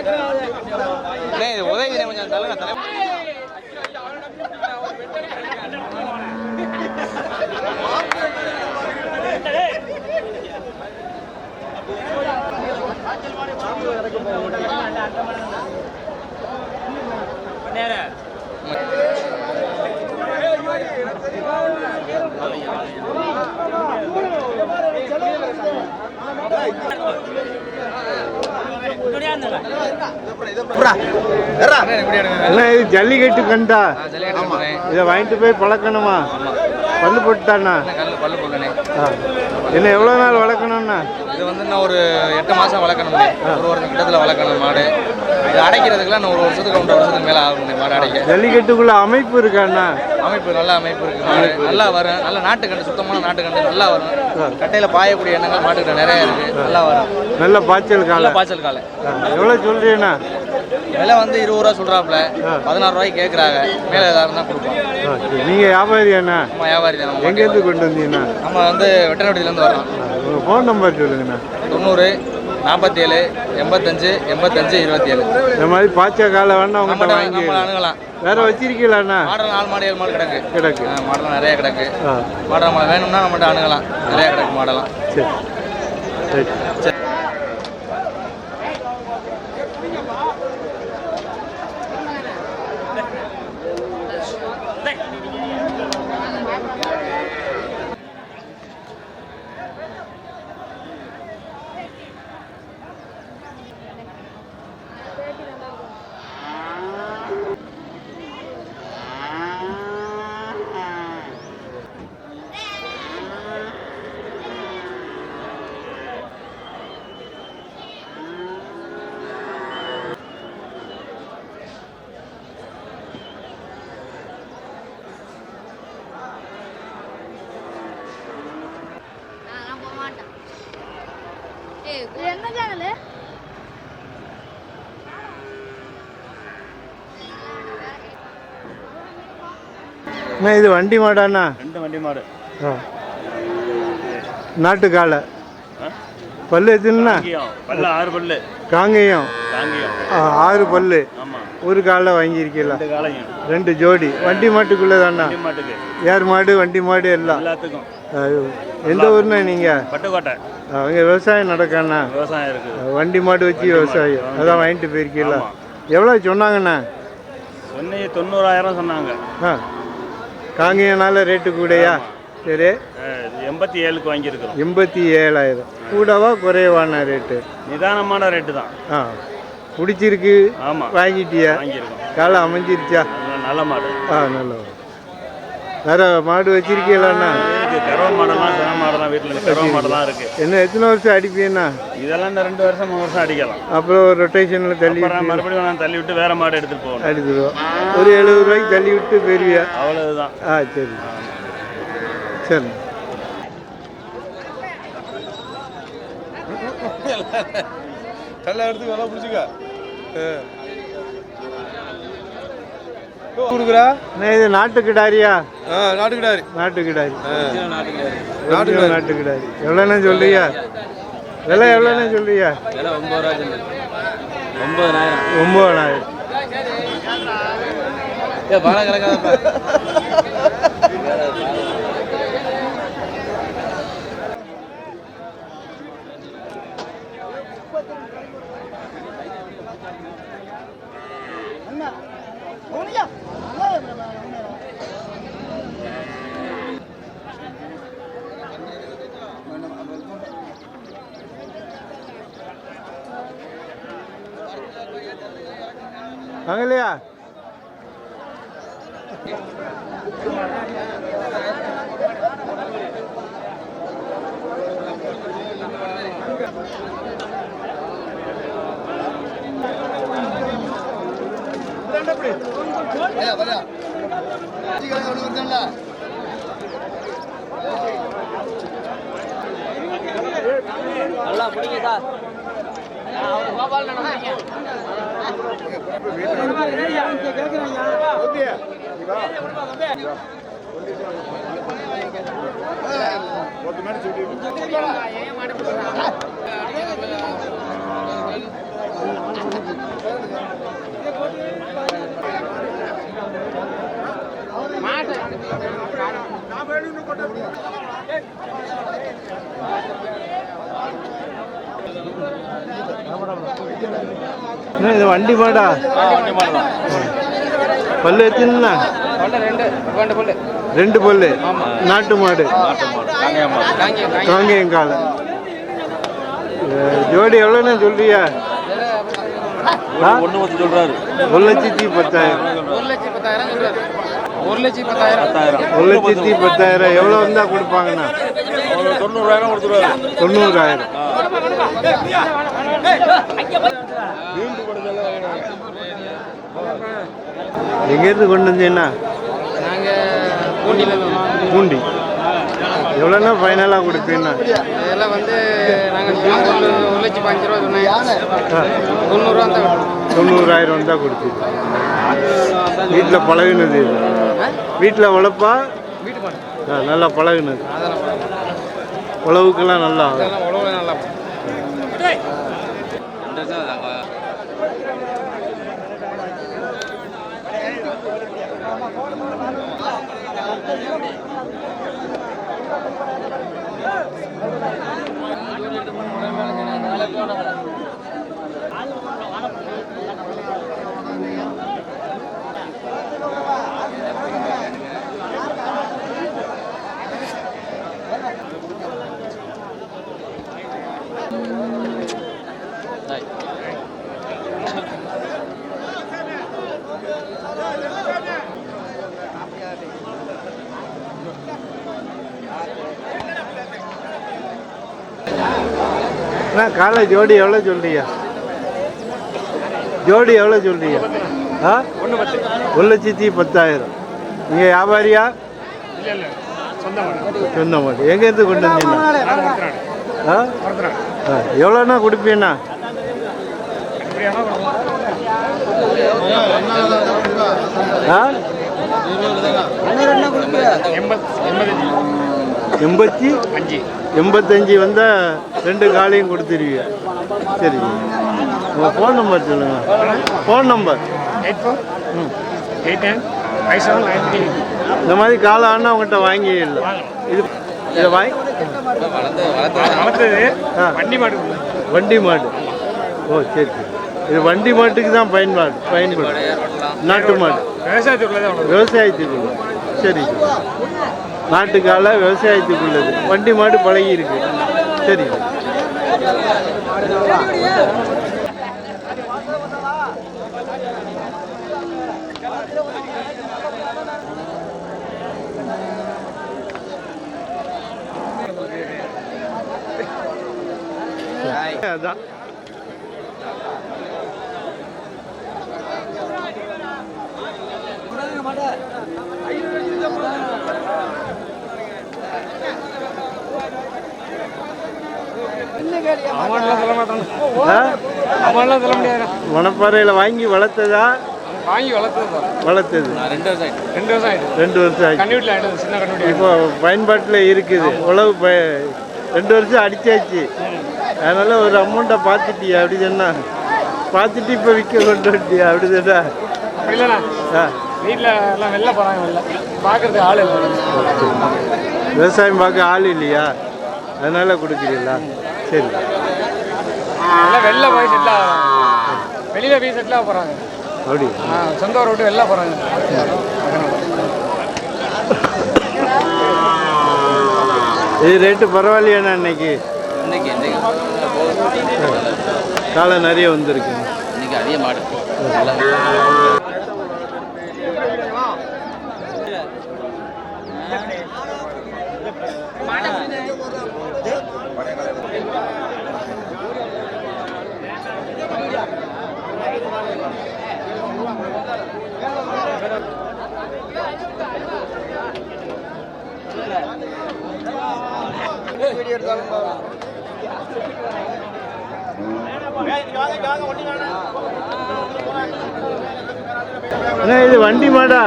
அண்ணே, இது உதயகிரி கொஞ்சம் தள்ளுங்க தலை அண்ணே, இப்படி எடுங்க. என்ன இது ஜல்லிக்கட்டு கண்டா. இதை வாங்கிட்டு போய் பழக்கணுமா? பல்லு. ஆ. என்ன எவ்வளோ நாள் வளர்க்கணும்னா இது வந்து இன்னும் ஒரு எட்டு மாசம் வளர்க்கணும் ஒரு வருஷம் கிட்டத்தில் வளர்க்கணும் மாடு. இது அடைக்கிறதுக்குலாம் இன்னும் ஒரு வருஷத்துக்கு ஒன்றரை வருஷத்துக்கு மேலே ஆகும் மாடு அடைக்க. ஜல்லிக்கட்டுக்குள்ள அமைப்பு இருக்காண்ணா? அமைப்பு நல்ல அமைப்பு இருக்கு மாடு. நல்லா வரும். நல்ல நாட்டுக்கண்டு சுத்தமான நாட்டுக்கண்டு நல்லா வரும். கட்டையில் பாயக்கூடிய எண்ணங்கள் மாட்டுக்கிட்ட நிறைய இருக்கு. நல்லா வரும். நல்ல பாய்ச்சல் காலம் பாய்ச்சல் காலை. எவ்வளோ சொல்றீண்ணா விலை வந்து இருபது ரூபா சொல்றாப்புல. பதினாறு ரூபாய்க்கு கேட்குறாங்க மேலே ஏதாவது தான் கொடுப்போம். ஆ, சரி. நீங்க வியாபாரி அண்ணா நம்ம வியாபாரி தான். எங்கேருந்து கொண்டு வந்தீங்கண்ணா? நம்ம வந்து வெட்டனவட்டிலேருந்து வரோம். ஆ, உங்க ஃபோன் நம்பர் சொல்லுங்கண்ணா. தொண்ணூறு நாற்பத்தி ஏழு எண்பத்தஞ்சு எண்பத்தஞ்சு இருபத்தி ஏழு இந்த மாதிரி பாய்ச்ச காலம் வேணா உங்கள்கிட்ட நம்மகிட்ட வாங்கி அணுகலாம். வேற வச்சிருக்கீங்களாண்ணா? மாடல் நாலு மாடு ஏழு மாடு கிடக்கு. கிடக்கு. மாடலாம் நிறைய கிடக்கு. மாடல் மாடல் வேணும்னா நம்மகிட்ட அணுகலாம். நிறைய கிடக்கு மாடலாம் சரி. சரி சரி நான் போக மாட்டேன் ஏய் இது என்ன சேனலு அண்ணா இது வண்டி மாடாண்ணா? ரெண்டு வண்டி மாடு. ஆ. நாட்டு ஆ? பல்லு காங்கியம். பல்ல ஆறு பல்லு. காங்கேயம். ஆறு பல்லு. ஒரு காலை வாங்கியிருக்கீங்களா? ரெண்டு ஜோடி. வண்டி மாட்டுக்குள்ளே ஏர் மாடு வண்டி மாடு எல்லாம்? எந்த ஊர்ண்ணா நீங்கள் பட்டுக்கோட்டை. அவங்க விவசாயம் நடக்காண்ணா? விவசாயம் இருக்குது வண்டி மாடு வச்சு விவசாயம். அதான் வாங்கிட்டு போயிருக்கீங்களா. எவ்வளோ சொன்னாங்கண்ணா? சொன்னி தொண்ணூறாயிரம் சொன்னாங்க. ஆ. காங்கேயனால ரேட்டு கூடயா? சரி. எண்பத்தி ஏழுக்கு வாங்கியிருக்கிறோம். எண்பத்தி ஏழாயிரம். கூடவா குறைவான ரேட்டு நிதானமான ரேட்டு தான். ஆ. பிடிச்சிருக்கு. ஆமா. வாங்கிட்டியா? காலை அமைஞ்சிருச்சா? நல்ல- மாடு. ஆ நல்ல வேற மாடு வச்சிருக்கீங்களாண்ணா கறவை மாடெல்லாம் சின மாடெல்லாம் வீட்டில் கறவை மாடெல்லாம் இருக்கு. என்ன எத்தனை வருஷம் அடிப்பீண்ணா இதெல்லாம் இந்த ரெண்டு வருஷம் மூணு வருஷம் அடிக்கலாம். அப்புறம் ஒரு ரொட்டேஷனில் தள்ளி மறுபடியும் நான் தள்ளி விட்டு வேற மாடு எடுத்துட்டு போகணும். அடிச்சிடுவோம் ஒரு எழுபது ரூபாய்க்கு தள்ளி விட்டு போயிருவியா அவ்வளவுதான். ஆ சரி. சரி. கல்ல எடுத்து வேலை பிடிச்சிக்க. கொடுக்குறா? இது நாட்டு கிடாரியா ஆ நாட்டுக்கிட்டாரு நாட்டு கிடாரி நாட்டு ஒரிஜினல் நாட்டு கிடாரி எவ்வளோண்ணே சொல்றியா விலை எவ்வளோண்ணே சொல்றியா ஒம்பதாயிரம் ஏ நல்லா பிடிங்க சார். கோபால் ஒரு மணி சுட்டி என்ன இது வண்டி மாடா? பல்லு எத்தினா ரெண்டு ரெண்டு பல்லு. ரெண்டு பல்லு. நாட்டு மாடு. தாங்கி காங்கேயம் காலை. ஜோடி எவ்வளோண்ணே சொல்றியா? ஒரு லட்சத்தி பத்தாயிரம். ஒரு பத்தாயிரம் லட்சத்தி எவ்வளோ வந்தா கொடுப்பாங்கண்ணா? கொடுத்துருவாரு? தொண்ணூறாயிரம். எங்கேருந்து கொண்டு வந்தீங்கன்னா? நாங்கள் பூண்டியில் பூண்டி. எவ்வளோண்ணா ஃபைனலாக கொடுப்பீங்கன்னா இதெல்லாம் வந்து நாங்கள் ஒரு லட்சம் பதினஞ்சு ரூபா சொன்னேன். தொண்ணூறுரூவா தான் தொண்ணூறாயிரம் வந்தால் கொடுத்து வீட்டில் பழகுனது இது. வீட்டில் ஆ, நல்லா பழகுனது. உழவுக்கெல்லாம் நல்லா நல்லா அண்ணா காலை ஜோடி எவ்வளோ சொல்றீங்க? ஜோடி எவ்வளோ சொல்றீங்க? ஆ? ஒரு லட்சத்தி பத்தாயிரம். நீங்கள் வியாபாரியா? சொந்த மாட்டு எங்கேருந்து கொண்டு வந்தீங்க? ஆ? ஆ எவ்வளோண்ணா கொடுப்பீண்ணா ஆ? எண்பத்தி? அஞ்சு. எண்பத்தஞ்சு வந்தால் ரெண்டு காலையும் கொடுத்துருவீங்க. சரி. உங்கள் ஃபோன் நம்பர் சொல்லுங்கள் phone number eight four eight nine five seven nine three இந்த மாதிரி காலை ஆனால் உங்கள்கிட்ட வாங்கி இல்லை. இது இதை வாங்கி வளர்த்தது. வண்டி மாடு. வண்டி மாடு. ஓ சரி சரி. இது வண்டி மாட்டுக்கு தான் பயன்பாடு பயன்படும். நாட்டு மாடு. விவசாயத்துக்குள்ள விவசாயத்துக்குள்ள சரி. நாட்டுக்கால விவசாயத்துக்குள்ளது. வண்டி மாடு பழகி இருக்கு. சரி. அதான். அவன்லாம் ஆ? அவன்லாம் சொல்ல முடியாது மணப்பாறையில் வாங்கி வளர்த்ததா? வாங்கி வளர்த்தது ரெண்டு வருஷம் ஆயிட்டு. ரெண்டு வருஷம் ஆயிடுச்சு ரெண்டு வருஷம் ஆச்சு கண்ணி வீட்டில் ஆயிடுது சின்ன கண்ணி வீட்டு இப்போ பயன்பாட்டில் இருக்குது. உழவு ப ரெண்டு வருஷம் அடிச்சாச்சு. அதனால ஒரு அமௌண்ட்டை பார்த்துட்டியா அப்படி சொன்னா பார்த்துட்டு இப்போ விற்க கொண்டு வந்துட்டியா அப்படி சொன்னா அப்படி இல்லைண்ணா. ஆ. வீட்டில் எல்லாம் வெளில போகிறாங்க வெளில. பார்க்கறதுக்கு ஆள் இல்லை விவசாயம் பார்க்க ஆள் இல்லையா? அதனால கொடுக்குறீங்களா? சரி. எல்லாம் வெளில போய் செட்டில் ஆகிறாங்க வெளியில் போய் செட்டில் ஆக போகிறாங்க அப்படி. ஆ சொந்த ஊரை விட்டு வெளில போகிறாங்க இது ரேட்டு பரவாயில்லையாண்ணா இன்னைக்கு? இன்னைக்கு இன்னைக்கு. காலை நிறைய வந்திருக்கு. இன்னைக்கு அதிக மாடு அண்ணா இது வண்டி மாடா?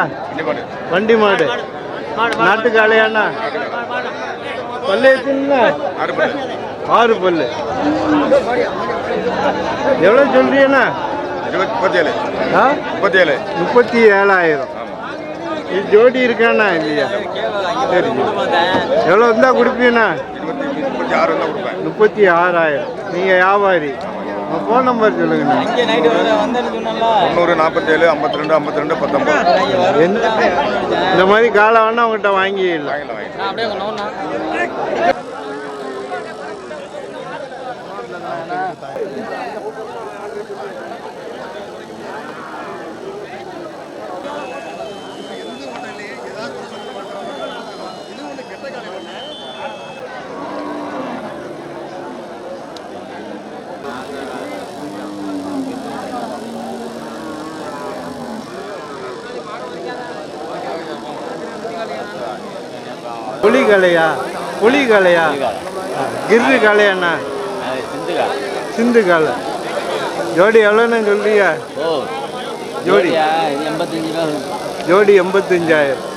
வண்டி மாடு. நாட்டு காளையாண்ணா பல்லு எத்தனை ஆறு பல்லு. எவ்வளோ சொல்றீங்கண்ணா ஆ? முப்பத்தேழு. முப்பத்தி ஏழாயிரம் இது ஜோடி இருக்காண்ணா இல்லையா? சரி. எவ்வளோ இருந்தால் கொடுப்பீங்கண்ணா இருபத்தி முப்பத்தி ஆறு தான் கொடுப்பேன் முப்பத்தி ஆறாயிரம் நீங்கள் வியாபாரி உங்கள் ஃபோன் நம்பர் சொல்லுங்கண்ணா தொண்ணூறு நாற்பத்தேழு ஐம்பத்தி ரெண்டு ஐம்பத்தி ரெண்டு பத்தொம்பது இந்த மாதிரி காலை வேணா உங்கள்கிட்ட வாங்கிடலாம் வாங்கிடலாம். புலி கலையா புலி கலையா கிர்ரு கலையாண்ணா சிந்து காலை ஜோடி. எவ்வளோண்ணா சொல்றீங்க ஓ ஜோடி ஜோடி எண்பத்தஞ்சாயிரம்.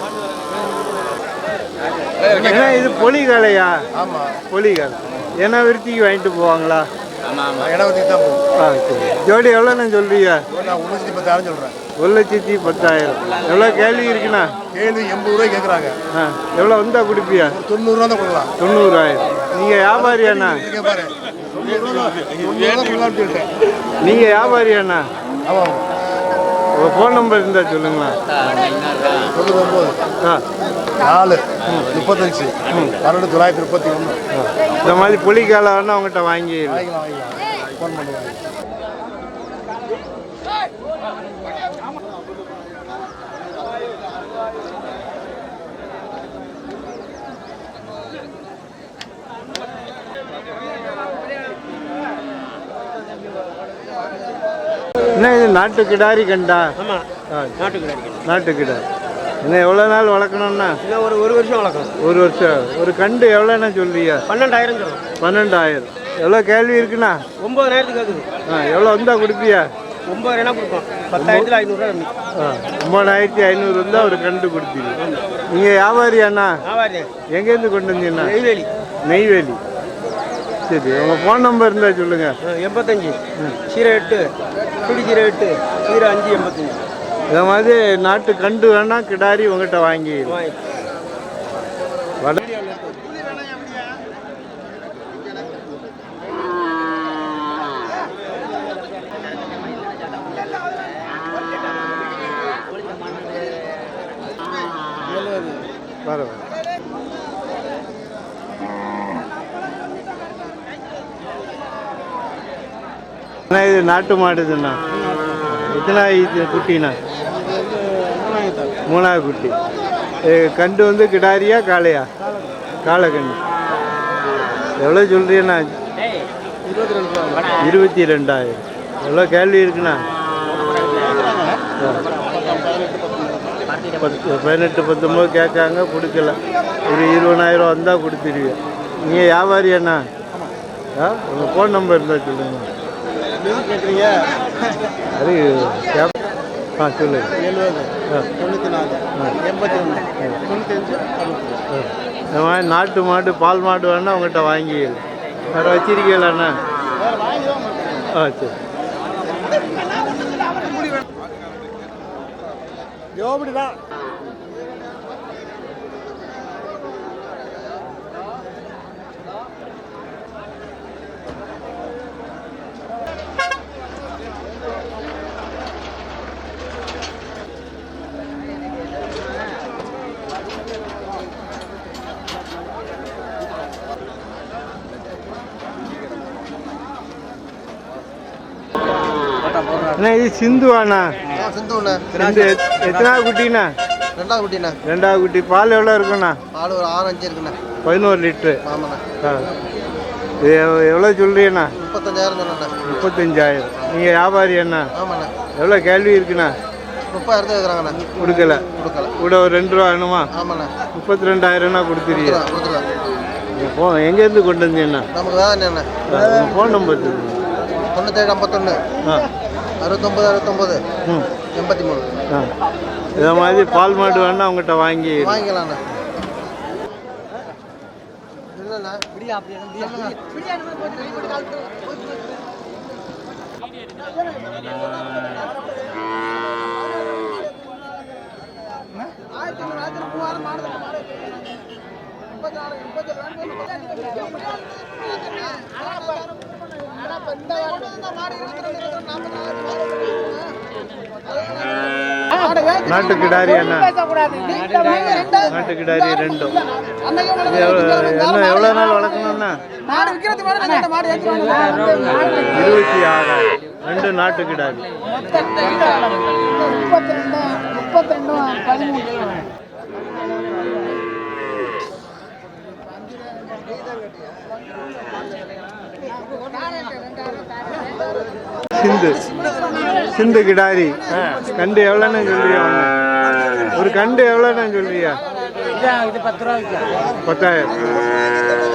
ஏன்னா இது பொலி கலையா ஆமாம் பொலி கலை ஏன்னா விருத்திக்கு வாங்கிட்டு போவாங்களா? தான் போகும் ஜோடி எவ்வளோண்ணா நான் முந்நூற்றி பத்தாயிரம் சொல்கிறேன் ஒரு லட்சத்தி பத்தாயிரம். எவ்வளோ கேள்வி இருக்குண்ணா? கேள்வி எண்பது ரூபாய் கேட்குறாங்க. ஆ எவ்வளோ வந்தா கொடுப்பியா? தொண்ணூறுரூவா தான் கொடுக்கலாம். தொண்ணூறாயிரம். நீங்கள் வியாபாரியாண்ணா? நீங்கள் வியாபாரியாண்ணா? ஆமாம் உங்கள் ஃபோன் நம்பர் இருந்தால் சொல்லுங்களா தொண்ணூறு ஒம்பது ஆ. நாலு. முப்பத்தஞ்சு. பன்னெண்டு தொள்ளாயிரத்தி முப்பத்தி ஒன்று. இந்த மாதிரி புலிக்கால வேணா அவங்ககிட்ட வாங்கிடலாம் வாங்கிக்கலாம் வாங்கிக்கலாம். ஃபோன் பண்ணுவாங்க என்ன இது நாட்டு கிடாரி கண்டா நாட்டு கிடையாது நாட்டு கிடாரி என்ன எவ்வளோ நாள் வளர்க்கணும்னா? இன்னும் ஒரு ஒரு வருஷம் வளர்க்கணும். ஒரு வருஷம். ஒரு கண்டு எவ்வளோண்ணா சொல்றீங்க? பன்னெண்டாயிரம் சொல்லும் பன்னெண்டாயிரம். எவ்வளோ கேள்வி இருக்குண்ணா? ஒம்பதாயிரத்துக்கு ஆகுது ஆ எவ்வளோ வந்தால் கொடுப்பியா? ஒம்பதாயிரம் கொடுப்போம். பத்தாயிரத்தில் ஐநூறுரூவா கம்மி. ஆ ஒம்பதாயிரத்தி ஐநூறு இருந்தால் ஒரு கண்டு கொடுப்பீங்க. நீங்கள் வியாபாரியாண்ணா? ஆவாரி எங்கேருந்து கொண்டு வந்தீங்கண்ணா? நெய்வேலி. நெய்வேலி. சரி உங்கள் ஃபோன் நம்பர் இருந்தால் சொல்லுங்கள் எண்பத்தஞ்சு. ஜீரோ எட்டு குடி ஜீரோ எட்டு ஜீரோ அஞ்சு எண்பத்தஞ்சு. இந்த மாதிரி நாட்டு கண்டு வேணா கிடாரி உங்ககிட்ட வாங்கி. பரவாயில்ல அண்ணா, இது நாட்டு மாடுதுண்ணா. எத்தனை இது குட்டிண்ணா மூணாவது குட்டி. கண்டு வந்து கிடாரியா காளையா? காளை கண்டு எவ்வளோ சொல்றீங்கண்ணா? இருபத்தி ரெண்டாயிரம். எவ்வளோ கேள்வி இருக்குண்ணா? பத்து பதினெட்டு பத்தொம்போது கேட்காங்க கொடுக்கல. ஒரு இருபதாயிரம் வந்தால் கொடுத்துருவீங்க நீங்கள் வியாபாரியாண்ணா ஆ உங்கள் ஃபோன் நம்பர் இருந்தால் சொல்லுங்கள் கேட்குறீங்க? அது ஆ சொல்லுங்க ஆ. தொண்ணூற்றி நாலு எண்பத்தி ஒன்று தொண்ணூத்தஞ்சு ஆ. இந்த மாதிரி நாட்டு மாடு பால் மாடு வேணா உங்கள்கிட்ட வாங்கிக்கலாம் வேறு வச்சிருக்கீங்களாண்ணா ஆ சரி. யோபடி தான் அண்ணா இது சிந்துவாண்ணா சிந்துண்ணே சிந்து எத்- எத்தனாவது குட்டிண்ணா ரெண்டாவது குட்டிண்ணே ரெண்டாவது குட்டி பால் எவ்வளோ இருக்குண்ணா? பால் ஒரு ஆறு அஞ்சு இருக்குண்ணே. பதினோரு லிட்ரு. ஆமாண்ணே. இது எவ்- எவ்வளோ சொல்கிறீண்ணா முப்பத்தஞ்சாயிரம் சொன்னேண்ணே முப்பத்தஞ்சாயிரம். நீங்கள் வியாபாரி அண்ணா. ஆமாண்ணே. எவ்வளோ கேள்வி இருக்குண்ணா? முப்பதாயிரத்து கேட்குறாங்கண்ணே கொடுக்கல. கொடுக்கல. கூட ஒரு ரெண்டு ரூபா வேணுமா? ஆமாண்ணே. முப்பத்தி ரெண்டாயிரம்னா கொடுத்துருவேன் ஃபோன் எங்கேருந்து கொண்டு வந்தீங்கண்ணா? நமக்கு உங்கள் ஃபோன் நம்பர் தொண்ணூத்தேழு ஐம்பத்தொன்று ஆ. அறுபத்தொம்பது அறுபத்தொம்பது ம் எண்பத்தி மூணு ஆ இதை மாதிரி பால் மாடு வேணா உங்கள்கிட்ட வாங்கி வாங்கிக்கலாண்ணே இல்லைண்ணே நாட்டு கிடாரி அண்ணா நாட்டு கிடாரி ரெண்டும் என்ன எவ்வளோ நாள் வளர்க்கணும்ண்ணா இருபத்தி ஆறாயிரம் ரெண்டு நாட்டு கிடாரி சிந்து. சிந்து கிடாரி. கண்டு எவ்வளோன்னு சொல்றியா? ஒரு கண்டு எவ்வளோன்னு சொல்றியா? பத்தாயிரம்.